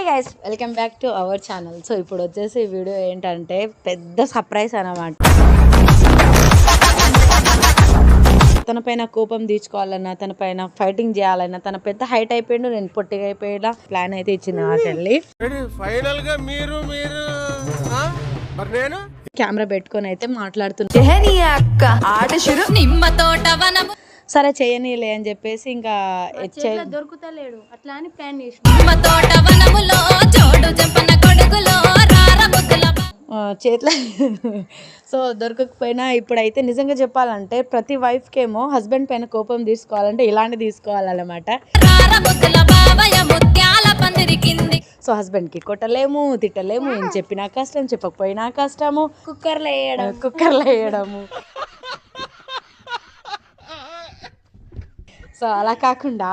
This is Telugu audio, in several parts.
Hi guys welcome back to our channel so ఇప్పుడు వచ్చేసి ఈ వీడియో ఏంటంటే పెద్ద సర్ప్రైజ్ అన్నమాట. తన పైన కోపం తీర్చుకోవాలన్నా తన పైన ఫైటింగ్ చేయాలన్నా తన పెద్ద హైట్ అయిపోయిండు నేను పొట్టిగా అయిపోయేలా ప్లాన్ అయితే ఇచ్చింది మా చెల్లి. ఫైనల్గా మీరు మీరు ఆ? మరి నేను? కెమెరా పెట్టుకొని అయితే మాట్లాడుతున్నా. అక్క ఆట నిమ్మ తోట వనము. సరే చేయనీలే అని చెప్పేసి ఇంకా దొరుకుతలేడు. అట్లా అని ప్లాన్ చేసి చేతిలో సో దొరకకపోయినా ఇప్పుడైతే నిజంగా చెప్పాలంటే ప్రతి వైఫ్కి ఏమో హస్బెండ్ పైన కోపం తీసుకోవాలంటే ఇలాంటి తీసుకోవాలన్నమాట. రార బుద్ధుల బావయ ముత్యాల పందిరి కింది. సో హస్బెండ్కి కొట్టలేము తిట్టలేము ఏం చెప్పినా కష్టం చెప్పకపోయినా కష్టము. కుక్కర్లో వేయడం. కుక్కర్లో వేయడము. సో అలా కాకుండా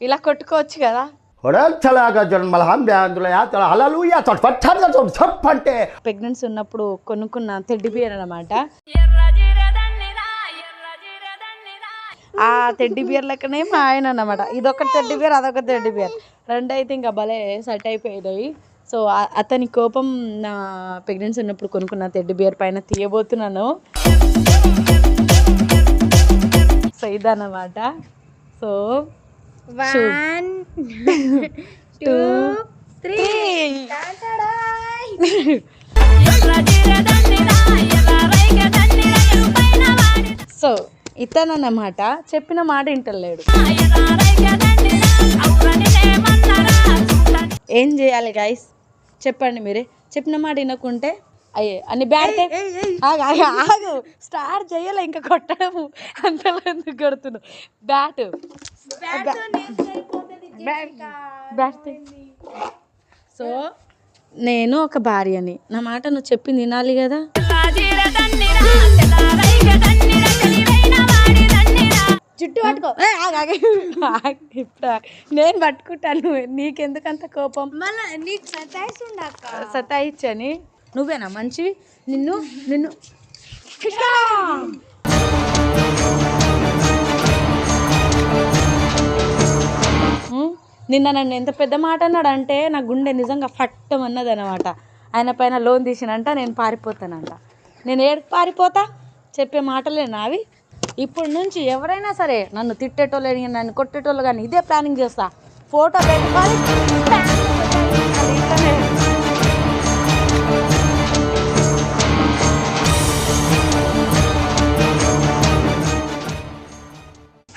ఇలా కొట్టుకోవచ్చు కదా. ప్రెగ్నెన్సీ ఉన్నప్పుడు కొనుక్కున్న తెడ్డి బియర్ అనమాట ఆ తెడ్డి బియర్ లెక్కనే మా ఆయన అనమాట ఇదొక తెడ్డి బియర్ అదొక తెడ్డి బియర్ రెండు అయితే ఇంకా భలే సెట్ అయిపోయినాయి. సో అతని కోపం నా ప్రెగ్నెన్సీ ఉన్నప్పుడు కొనుక్కున్న తెడ్డి బియర్ పైన తీయబోతున్నాను. సో ఇదన్నమాట. So one two three so ఇతనన్నమాట చెప్పిన మాట వింటలేడు. ఏం చేయాలి గైస్ చెప్పండి మీరే. చెప్పిన మాట వినకుంటే అయ్యే అన్ని బ్యాట్ ఆగు స్టార్ట్ చేయాలి ఇంకా కొట్టడము. అంతలో ఎందుకు కొడుతున్నావు? బ్యాట్ బ్యాట్ సో నేను ఒక భార్యని. నా మాట నువ్వు చెప్పింది వినాలి కదా? జుట్టు పట్టుకో. ఇప్పుడు. నేను పట్టుకుంటాను. నీకెందుకంత కోపం? సతాయిచ్చని. నువ్వేనా? మంచివి? నిన్ను నిన్ను. నిన్న నన్ను ఎంత పెద్ద మాట అన్నాడు అంటే నా గుండె నిజంగా ఫట్టమన్నది అనమాట ఆయన పైన లోన్ తీసినంట నేను పారిపోతానంట. నేను ఏడు పారిపోతా? చెప్పే మాటలే నావి. ఇప్పుడు నుంచి ఎవరైనా సరే నన్ను తిట్టేటోళ్ళు నన్ను కొట్టేటోళ్ళు కానీ ఇదే ప్లానింగ్ చేస్తా. ఫోటో పెట్టుకోవాలి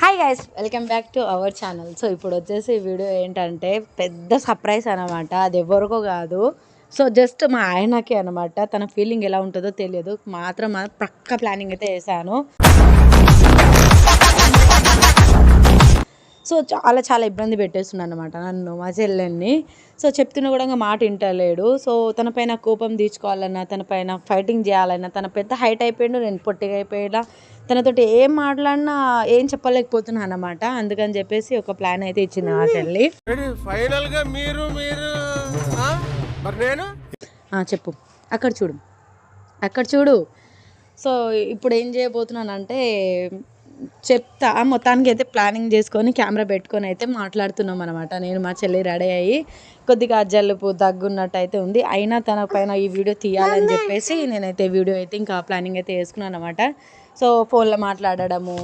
hi guys welcome back to our channel so ఇప్పుడు వచ్చేసి వీడియో ఏంటంటే పెద్ద సర్ప్రైజ్ అనమాట అది ఎవరికో కాదు. సో జస్ట్ మా ఆయనకి అనమాట తన ఫీలింగ్ ఎలా ఉంటుందో తెలియదు. మాత్రం పక్క ప్లానింగ్ అయితే వేసాను సో చాలా చాలా ఇబ్బంది పెట్టేస్తున్నాను అనమాట నన్ను మా చెల్లెన్ని సో చెప్తున్నా కూడా మాట వింటలేడు. సో తన పైన కోపం తీర్చుకోవాలన్నా తన పైన ఫైటింగ్ చేయాలన్నా తన పెద్ద హైట్ అయిపోయిండు నేను పొట్టిగా అయిపోయేలా తనతోటి ఏం మాట్లాడినా ఏం చెప్పలేకపోతున్నాను అనమాట అందుకని చెప్పేసి ఒక ప్లాన్ అయితే ఇచ్చింది మా చెల్లి. మీరు మీరు నేను? చెప్పు. అక్కడ చూడు. అక్కడ చూడు. సో ఇప్పుడు ఏం చేయబోతున్నానంటే చెప్తా. మొత్తానికి అయితే ప్లానింగ్ చేసుకొని కెమెరా పెట్టుకొని అయితే మాట్లాడుతున్నాం అనమాట నేను మా చెల్లి రెడీ అయ్యి కొద్దిగా జలుబు దగ్గున్నట్టు అయితే ఉంది. అయినా తన పైన ఈ వీడియో తీయాలని చెప్పేసి నేనైతే వీడియో అయితే ఇంకా ప్లానింగ్ అయితే వేసుకున్నాను అనమాట సో ఫోన్లో మాట్లాడడము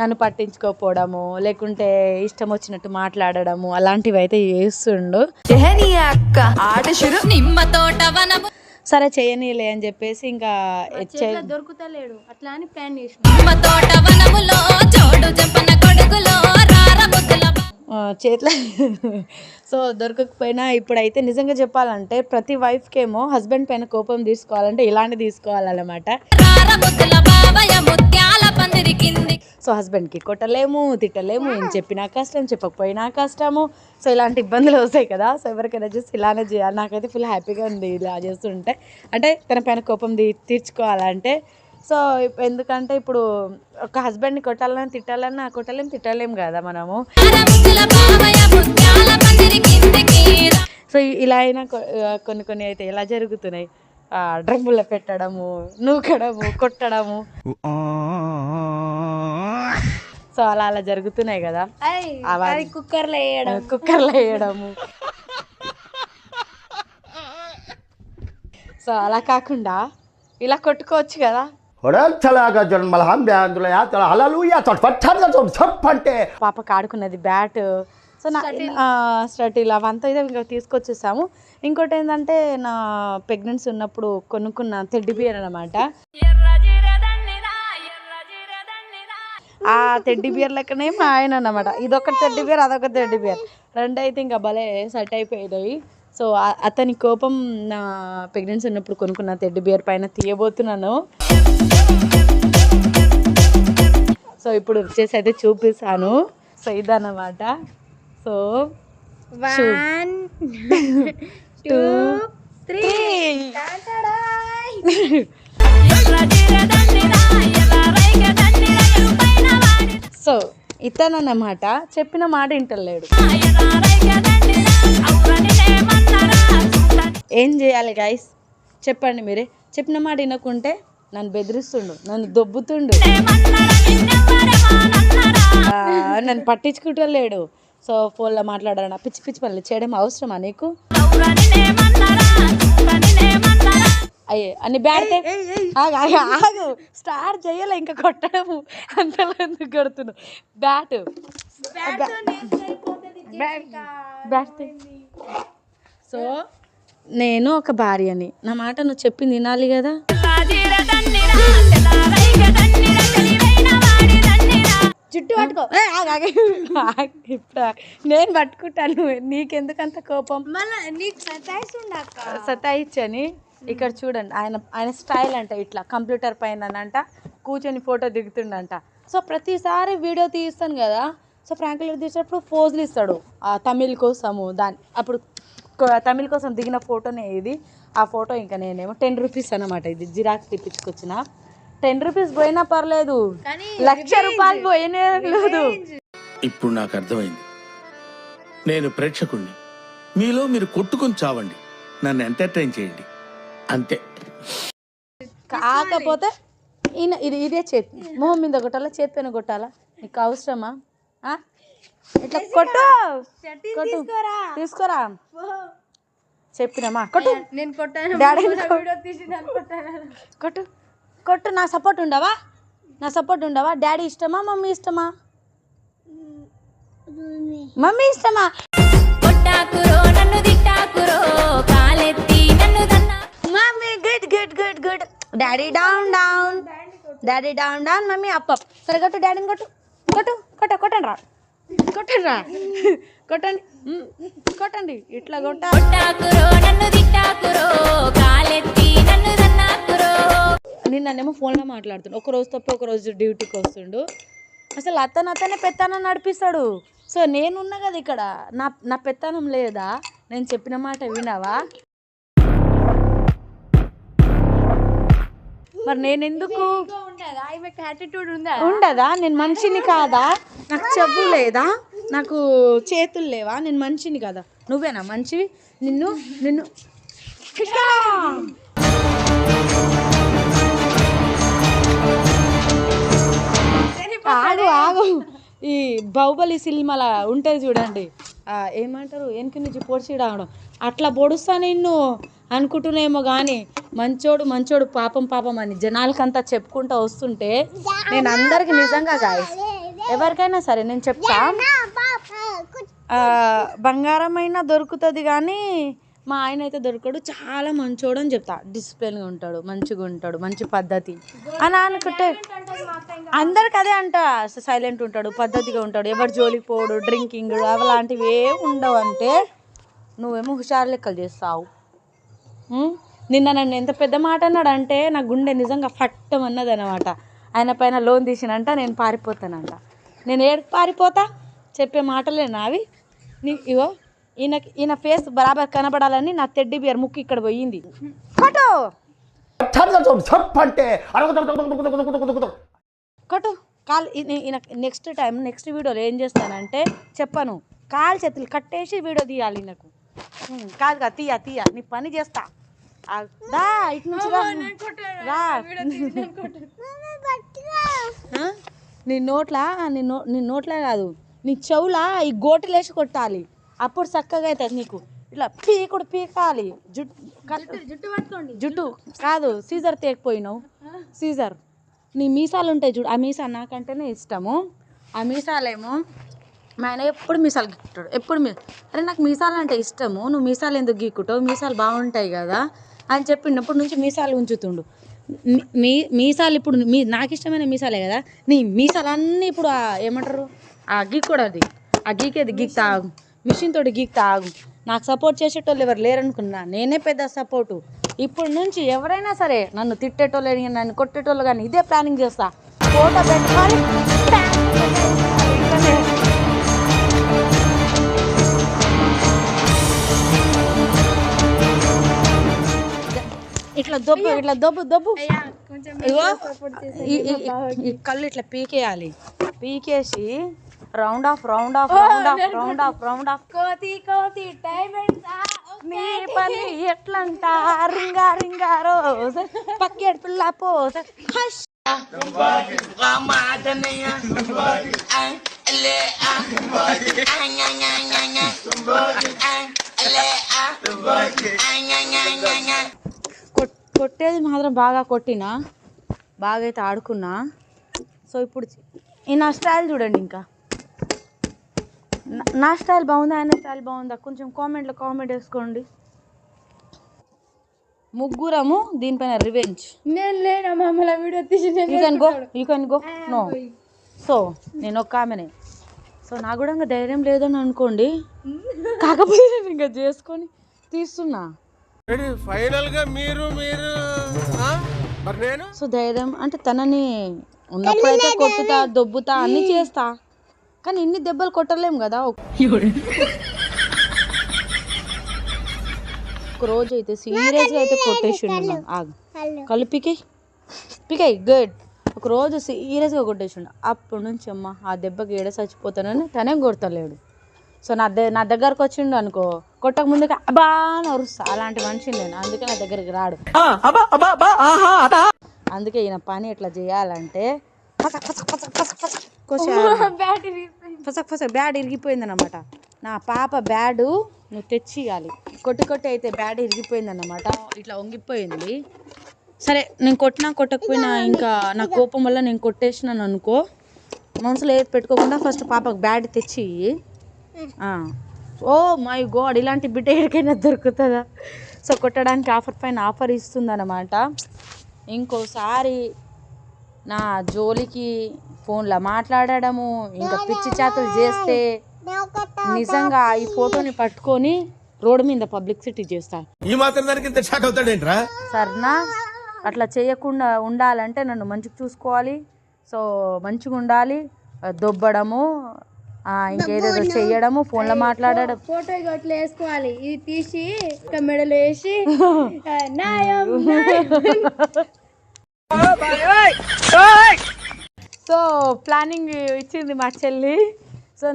నన్ను పట్టించుకోకపోవడము లేకుంటే ఇష్టం వచ్చినట్టు మాట్లాడడము అలాంటివి అయితే చేస్తుండు అక్క ఆట షురు నిమ్మ తోట వనము. సరే చేయనీలే అని చెప్పేసి ఇంకా దొరుకుతలేడు. అట్లా అని ప్లాన్ చేతిలో సో దొరకకపోయినా ఇప్పుడైతే నిజంగా చెప్పాలంటే ప్రతి వైఫ్కి ఏమో హస్బెండ్ పైన కోపం తీసుకోవాలంటే ఇలాంటి తీసుకోవాలన్నమాట. పందిరి కింది. సో హస్బెండ్కి కొట్టలేము తిట్టలేము ఏం చెప్పినా కష్టం చెప్పకపోయినా కష్టము. సో ఇలాంటి ఇబ్బందులు వస్తాయి కదా. సో ఎవరికైనా జస్ట్ ఇలానే చేయాలి. నాకైతే ఫుల్ హ్యాపీగా ఉంది ఇలా చేస్తుంటే. అంటే తన పైన కోపం తీ తీర్చుకోవాలంటే. సో ఎందుకంటే ఇప్పుడు ఒక హస్బెండ్ని కొట్టాలన్నా తిట్టాలన్నా కొట్టలేం తిట్టలేం కదా మనము. సో ఇలా అయినా కొన్ని కొన్ని అయితే ఎలా జరుగుతున్నాయి? డ్రమ్ముల పెట్టడము నూకడము కొట్టడము. సో అలా అలా జరుగుతున్నాయి కదా. కుక్కర్లు కుక్కర్లో వేయడము. సో అలా కాకుండా ఇలా కొట్టుకోవచ్చు కదా. పాప కాడుకున్నది బ్యాట్ సో నా స్టటిల్ అవంతా అయితే ఇంకా తీసుకొచ్చేసాము. ఇంకోటి ఏంటంటే నా ప్రెగ్నెన్సీ ఉన్నప్పుడు కొనుక్కున్న తెడ్డి బియర్ అనమాట ఆ తెడ్డి బియర్ లెక్కనే మా ఆయన అన్నమాట. ఇదొక తెడ్డి బియర్ అదొక తెడ్డి బియర్ రెండు అయితే ఇంకా భలే సెట్ అయిపోయినాయి. సో అతని కోపం నా ప్రెగ్నెన్సీ ఉన్నప్పుడు కొనుక్కున్న తెడ్డి బియర్ పైన తీయబోతున్నాను. సో ఇప్పుడు వచ్చేసి అయితే చూపిస్తాను. సో ఇదన్నమాట. So one two three so ఇతనన్నమాట చెప్పిన మాట వింటలేడు. ఏం చేయాలి గైస్ చెప్పండి మీరే. చెప్పిన మాట వినకుంటే నన్ను బెదిరిస్తుండు నన్ను దొబ్బుతుండు. నన్ను పట్టించుకుంటలేడు. సో ఫోన్లో మాట్లాడాను పిచ్చి పిచ్చి పనులు చేయడం అవసరమా నీకు? అయ్యే అన్ని బ్యాడ్ ఆగు ఆగు, ఆగు. స్టార్ట్ చేయలే ఇంకా కొట్టడము. అంతలో ఎందుకు కొడుతున్నావు? బ్యాట్. బ్యాట్ సో నేను ఒక భార్యని. నా మాట నువ్వు చెప్పింది వినాలి కదా? జుట్టు పట్టుకో. ఇప్పుడు. నేను పట్టుకుంటాను. నీకెందుకంత కోపం? మళ్ళా నీకు సతాయిచ్చని? ఇక్కడ చూడండి ఆయన ఆయన స్టైల్ అంట ఇట్లా కంప్యూటర్ పైన అంట కూర్చొని ఫోటో దిగుతుండంట. సో ప్రతిసారి వీడియో తీస్తాను కదా సో ఫ్రాంకులు తీసినప్పుడు ఫోజులు ఇస్తాడు. ఆ తమిళ్ కోసము దాని అప్పుడు తమిళ్ కోసం దిగిన ఫోటోనే ఇది. ఆ ఫోటో ఇంకా నేనేమో టెన్ రూపీస్ అనమాట ఇది జిరాక్స్ తెప్పించుకొచ్చిన. టెన్ రూపీస్ పోయినా పర్లేదు. లక్ష రూపాయలు పోయినే లేదు. ఇప్పుడు నాకు అర్థమైంది. నేను ప్రేక్షకుణ్ణి. మీలో మీరు కొట్టుకొని చావండి. నన్ను ఎంటర్టైన్ చేయండి. అంతే. కాకపోతే ఈయన ఇది ఇదే చేతి. మొహం మీద కొట్టాలా చేతి పైన కొట్టాలా? నీకు అవసరమా? ఇట్లా కొట్టు. కొట్టు. తీసుకోరా? చెప్పినమ్మా కొట్టు. నేను కొట్టాను. కొట్టు. కొట్టు నా సపోర్ట్ ఉండవా? నా సపోర్ట్ ఉండవా? డాడీ ఇష్టమా మమ్మీ ఇష్టమా? మమ్మీ ఇష్టమా? Mummy good good good good. Daddy down down. Daddy down down mummy up up. సరే కొట్టు డాడీని కొట్టు. కొట్టు కొట్ట కొట్టండి రా కొట్టండి. రా కొట్టండి. కొట్టండి ఇట్లా కొట్ట. నేను నన్నేమో ఫోన్లో మాట్లాడుతుండు ఒక రోజు తప్ప ఒక రోజు డ్యూటీకి వస్తుండు. అసలు అతను అతనే పెత్తానం నడిపిస్తాడు. సో నేనున్నా కదా ఇక్కడ. నా నా పెత్తనం లేదా? నేను చెప్పిన మాట వినవా? మరి నేను ఎందుకు ఉండదా? యాటిట్యూడ్ ఉండదా నేను మనిషిని కాదా? నాకు చెప్పు లేదా? నాకు చేతులు లేవా? నేను మనిషిని కదా. నువ్వేనా మనిషివి? నిన్ను నిన్ను. ఆగు ఆగు. ఈ బాహుబలి సినిమాల ఉంటుంది చూడండి. ఏమంటారు? వెనక నుంచి పొడిచి రావడం అట్లా పొడుస్తా నిన్ను అనుకుంటున్నామో కానీ మంచోడు మంచోడు పాపం పాపం అని జనాలకంతా చెప్పుకుంటూ వస్తుంటే నేను అందరికి నిజంగా గాయస్ ఎవరికైనా సరే నేను చెప్తా ఆ, బంగారం అయినా దొరుకుతుంది కానీ మా ఆయన అయితే దొరకడు చాలా మంచోడు అని చెప్తా. డిసిప్లిన్గా ఉంటాడు మంచిగా ఉంటాడు మంచి పద్ధతి. అని అనుకుంటే అందరికి అదే అంట సైలెంట్ ఉంటాడు పద్ధతిగా ఉంటాడు. ఎవరు జోలికి పోడు డ్రింకింగ్ అలాంటివి ఏం ఉండవు అంటే నువ్వేమో హుషారు లెక్కలు చేస్తావు. నిన్న నన్ను ఎంత పెద్ద మాట అన్నాడంటే నా గుండె నిజంగా ఫట్టం అన్నది అనమాట ఆయన పైన లోన్ తీసినంట నేను పారిపోతానంట. నేను ఏడు పారిపోతా? చెప్పే మాటలే నావి. నీ ఇగో ఈయన ఈయన ఫేస్ బరాబర్ కనబడాలని నా తెడ్డి బియర్ ముక్కు ఇక్కడ పోయింది. కొట్టు! చప్పంటే కొట్టు. కాల్ ఈయన నెక్స్ట్ టైం నెక్స్ట్ వీడియోలో ఏం చేస్తానంటే చెప్పను. కాలు చేతులు కట్టేసి వీడియో తీయాలి నాకు కాదు కాదు తీయ తీయ. నీ పని చేస్తా. ఇటు నుంచి రా. నీ నోట్లా నీ నో నీ నోట్లా కాదు. నీ చెవులా ఈ గోటులేసి కొట్టాలి. అప్పుడు చక్కగా అవుతుంది నీకు ఇట్లా పీకుడు పీకాలి. జుట్టు జుట్టు పట్టుకోండి జుట్టు కాదు సీజర్ తేకపోయినావు. సీజర్. నీ మీసాలు ఉంటాయి చూడు ఆ మీసా నాకంటేనే ఇష్టము. ఆ మీసాలేమో మా ఆయన ఎప్పుడు మీసాలు గీకుతాడు ఎప్పుడు మీ అరే నాకు మీసాలు అంటే ఇష్టము నువ్వు మీసాలు ఎందుకు గీకుతావు మీసాలు బాగుంటాయి కదా అని చెప్పినప్పటి నుంచి మీసాలు ఉంచుతుండు. మీ- మీసాలు ఇప్పుడు మీ నాకు ఇష్టమైన మీసాలే కదా నీ మీసాలు అన్నీ ఇప్పుడు ఏమంటారు? ఆ గీక్కుడు అది. ఆ గీకేది గీక్తా మిషన్ తోటి గీక్తా ఆగు. నాకు సపోర్ట్ చేసేటోళ్ళు ఎవరు లేరనుకున్నా నేనే పెద్ద సపోర్టు. ఇప్పుడు నుంచి ఎవరైనా సరే నన్ను తిట్టేటోళ్ళు కానీ, నన్ను కొట్టేటోళ్ళు కానీ ఇదే ప్లానింగ్ చేస్తా. ఫోటో పెట్టుకొని. ఇట్లా దొబ్బు ఇట్లా దొబ్బు దొబ్బు. ఇగో ఈ కళ్ళు ఇట్లా పీకేయాలి. పీకేసి round off round off round off round off round off కోతి కోతి ఎంత నీ పని ఎట్లంట? రింగా రింగా రోజ్. పక్కేడు పిల్ల పోస్ హష్. కొట్- కొట్టేది మాత్రం బాగా కొట్టినా బాగా అయితే ఆడుకున్నా. సో ఇప్పుడు ఈ నా స్టైల్ చూడండి ఇంకా. నా- స్టైల్ బాగుందా ఆయన స్టైల్ బాగుందా? కొంచెం కామెంట్లో కామెంట్ వేసుకోండి. ముగ్గురము దీనిపైన రివెంజ్ నేను లేనా మమ్మల్ని వీడియో తీసి నేను you can go you can go no so నేను ఒక ఆమెనే. సో నాకు కూడా ఇంకా ధైర్యం లేదని అనుకోండి. కాకపోతే నేను ఇంకా చేసుకొని తీస్తున్నా. ఫైనల్గా మీరు మీరు ఆ? మరి నేను? సో ధైర్యం అంటే తనని ఉన్నప్పుడైతే కొట్టుతా దొబ్బుతా అన్ని చేస్తా. కానీ ఇన్ని దెబ్బలు కొట్టలేం కదా. ఒక రోజు అయితే సీరియస్గా అయితే కొట్టేసిండు. ఆగు. కళ్ళు పికే పికాయి గుడ్. ఒక రోజు సీరియస్గా కొట్టేసిండు. అప్పటి నుంచి అమ్మ ఆ దెబ్బకి ఏడ చచ్చిపోతానని తనే కొడతలేడు. సో నా దగ్గర నా దగ్గరకు వచ్చిండు అనుకో కొట్టక ముందుగా అబ్బా అని అరుస్తా. అలాంటి మనిషి నేను. అందుకే నా దగ్గరికి రాడు. అందుకే ఈయన పని ఎట్లా చేయాలంటే ఫసక్ ఫసక్ ఫసక్ ఫసక్ ఫసక్ ఫసక్ ఫసక్ బ్యాడ్ ఇరిగిపోయింది అనమాట నా పాప బ్యాడు నువ్వు తెచ్చి ఇవ్వాలి కొట్టి కొట్టి అయితే బ్యాడ్ ఇరిగిపోయింది అనమాట ఇట్లా వంగిపోయింది. సరే నేను కొట్టినా కొట్టకపోయినా ఇంకా నా కోపం వల్ల నేను కొట్టేసినాను అనుకో. మనసులో ఏది పెట్టుకోకుండా ఫస్ట్ పాపకు బ్యాడ్ తెచ్చి. ఓ మై గాడ్ ఇలాంటి బిడ్డ ఎక్కడికైనా దొరుకుతుందా? సో కొట్టడానికి ఆఫర్ పైన ఆఫర్ ఇస్తుందన్నమాట. ఇంకోసారి నా జోలికి ఫోన్లో మాట్లాడడము ఇంకా పిచ్చి చేతలు చేస్తే నిజంగా ఈ ఫోటోని పట్టుకొని రోడ్డు మీద పబ్లిసిటీ చేస్తాను ఈ మాత్రం దానికి ఇంత షాక్ అవుతాడేంట్రా? సరేనా అట్లా చేయకుండా ఉండాలంటే నన్ను మంచిగా చూసుకోవాలి. సో మంచిగా ఉండాలి. దొబ్బడము ఆ, ఇంకేదేదో చెయ్యడము ఫోన్లో మాట్లాడడం. ఫోటో అట్లా వేసుకోవాలి. ఇది తీసి మెడలో వేసి న్యాయం. సో ప్లానింగ్ ఇచ్చింది మా చెల్లి. So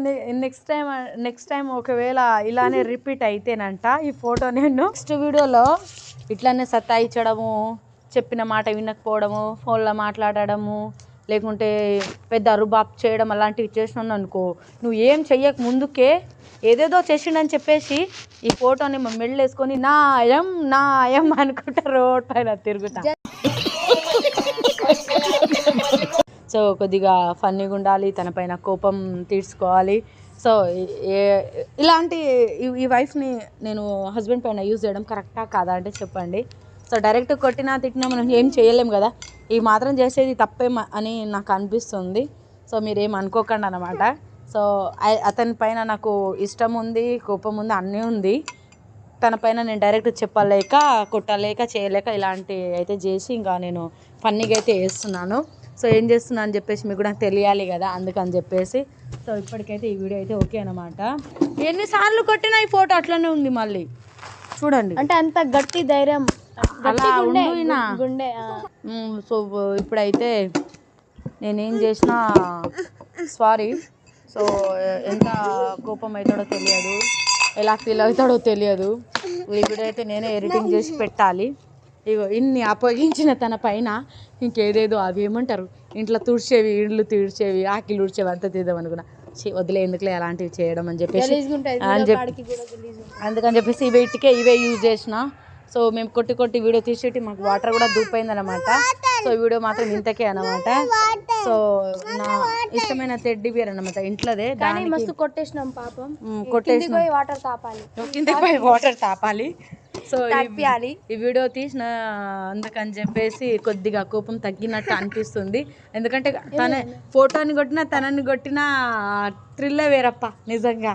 next time next time ఒకవేళ ఇలానే రిపీట్ అయితేనంట ఈ ఫోటో నేను. నెక్స్ట్ వీడియోలో ఇట్లానే సతాయించడము చెప్పిన మాట వినకపోవడము ఫోన్లో మాట్లాడడము లేకుంటే పెద్ద అరుబాబ్ చేయడం అలాంటివి చేసినాను అనుకో నువ్వు ఏం చెయ్యక ముందుకే ఏదేదో చేసిండని చెప్పేసి ఈ ఫోటోని మెళ్ళేసుకొని నాయం నాయం అనుకుంటా రోడ్ పైన తిరుగుతా. సో కొద్దిగా ఫన్నీగా ఉండాలి తన పైన కోపం తీర్చుకోవాలి. సో ఏ- ఇలాంటి ఈ- వైఫ్ని నేను హస్బెండ్ పైన యూజ్ చేయడం కరెక్టా కాదా అంటే చెప్పండి. సో డైరెక్ట్ కొట్టినా తిట్టినా మనం ఏం చేయలేం కదా. ఈ మాత్రం చేసేది తప్పే అని నాకు అనిపిస్తుంది. సో మీరేం అనుకోకండి అనమాట సో అతని పైన నాకు ఇష్టం ఉంది కోపం ఉంది అన్నీ ఉంది. తన పైన నేను డైరెక్ట్ చెప్పలేక కొట్టలేక చేయలేక ఇలాంటి అయితే చేసి ఇంకా నేను ఫన్నీగా అయితే వేస్తున్నాను సో ఏం చేస్తున్నా అని చెప్పేసి మీకు కూడా తెలియాలి కదా అందుకని చెప్పేసి. సో ఇప్పటికైతే ఈ వీడియో అయితే ఓకే అనమాట ఎన్నిసార్లు కొట్టినా ఈ ఫోటో అట్లనే ఉంది మళ్ళీ. చూడండి. అంటే అంత గట్టి ధైర్యం అలా. గుండె సో ఇప్పుడైతే నేనేం చేసినా సారీ. సో ఎంత కోపం అవుతాడో తెలియదు ఎలా ఫీల్ అవుతాడో తెలియదు. ఈ వీడియో అయితే నేనే ఎడిటింగ్ చేసి పెట్టాలి. ఇగో ఇన్ని అప్పగించిన తన పైన ఇంకేదేదో అవి ఏమంటారు? ఇంట్లో తుడిచేవి ఇళ్ళు తుడిచేవి ఆకిలు తుడిచేవి అంతా తీద్దాం అనుకున్నా. వదిలే ఎందుకులే అలాంటివి చేయడం అని చెప్పేసి అని చెప్పి అందుకని చెప్పేసి వీటికే ఇవే యూజ్ చేసిన. సో మేము కొట్టి కొట్టి వీడియో తీసేటి మాకు వాటర్ కూడా దూపైంది అనమాట సో ఈ వీడియో మాత్రం ఇంతకే అనమాట సో నా ఇష్టమైన తెడ్డి బీర్ అనమాట ఇంట్లోదే. దానికి మస్తు కొట్టేసినాం పాపం. పోయి వాటర్ తాపాలి. వాటర్ తాపాలి. సో ఈ- తాపియాలి. ఈ వీడియో తీసిన అందుకని చెప్పేసి కొద్దిగా కోపం తగ్గినట్టు అనిపిస్తుంది. ఎందుకంటే తన ఫోటోని కొట్టినా తనని కొట్టినా థ్రిల్లే వేరప్ప నిజంగా.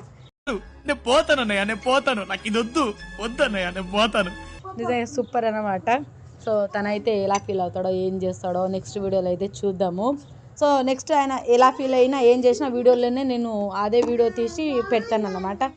నేను పోతాను అన్నయ్య నేను పోతాను. నాకు ఇది వద్దు వద్దు అన్నయ్య నేను పోతాను. నిజంగా సూపర్ అనమాట సో తనైతే ఎలా ఫీల్ అవుతాడో ఏం చేస్తాడో నెక్స్ట్ వీడియోలో అయితే చూద్దాము. సో నెక్స్ట్ ఆయన ఎలా ఫీల్ అయినా ఏం చేసినా వీడియోలోనే నేను అదే వీడియో తీసి పెడతాను అనమాట